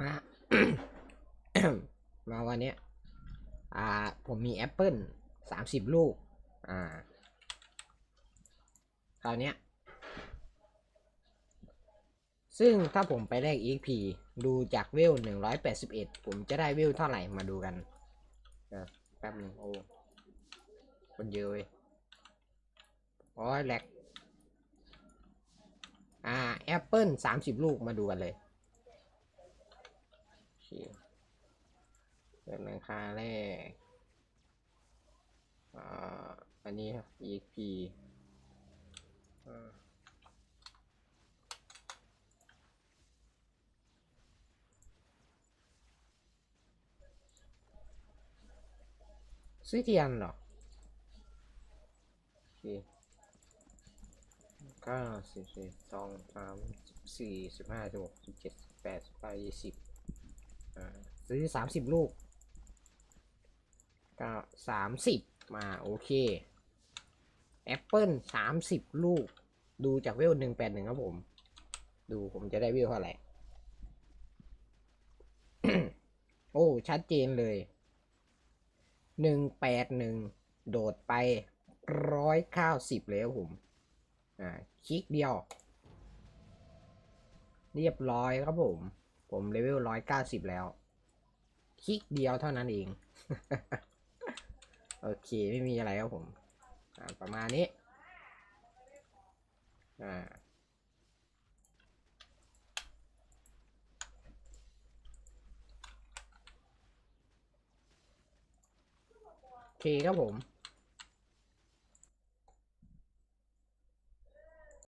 มา มาวันนี้อ่า ผมมีแอปเปิลสามสิบลูก อ่า คราวนี้ซึ่งถ้าผมไปแลก EXP ดูจากเวลหนึ่งร้อยแปดสิบเอ็ดผมจะได้เวลเท่าไหร่มาดูกันนะแป๊บนึงโอ้คนเยอะเว้ยโอ้ยแหลกอ่าแอปเปิลสามสิบลูกมาดูกันเลย เคเปิดราคาแรกอ่าอันนี้ครับ EXP อ่าซื้อเทียนเหรอโอเคเก้าสิบสี่สองสามสิบสี่สิบห้าสิบหกสิบเจ็ดสิบแปดสิบเก้ายี่สิบ ซื้อสามสิบลูกก้าสามสิบมาโอเคแอปเปิลสามสิบลูก ดูจากเวลหนึ่งแปดหนึ่งครับผม ดูผมจะได้เวลเท่าไหร่ โอ้ ชัดเจนเลยหนึ่งแปดหนึ่งโดดไปร้อยเก้าสิบเลยครับผม อ่า คลิกเดียว เรียบร้อยครับผม ผมเลเวลร้อยเก้าสิบแล้ว คลิกเดียวเท่านั้นเอง โอเคไม่มีอะไรครับผมประมาณนี้อ่าโอเคครับผม